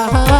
Ha ha ha.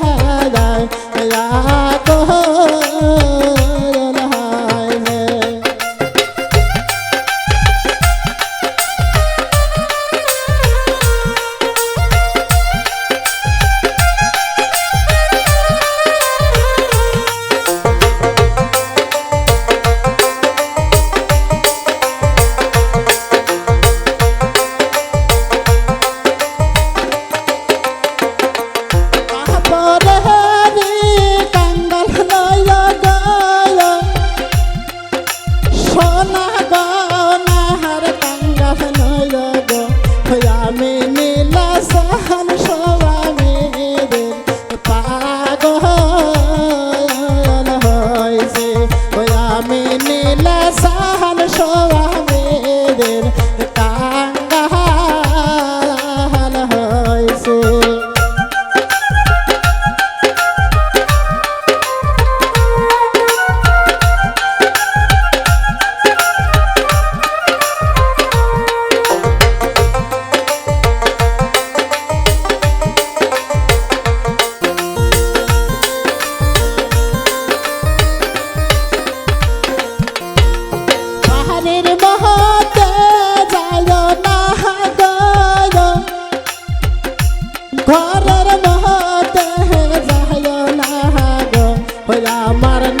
নামে নীলা সাহান সবানে পাগল হয়েছে আমি নীলা সাহান সবান আমার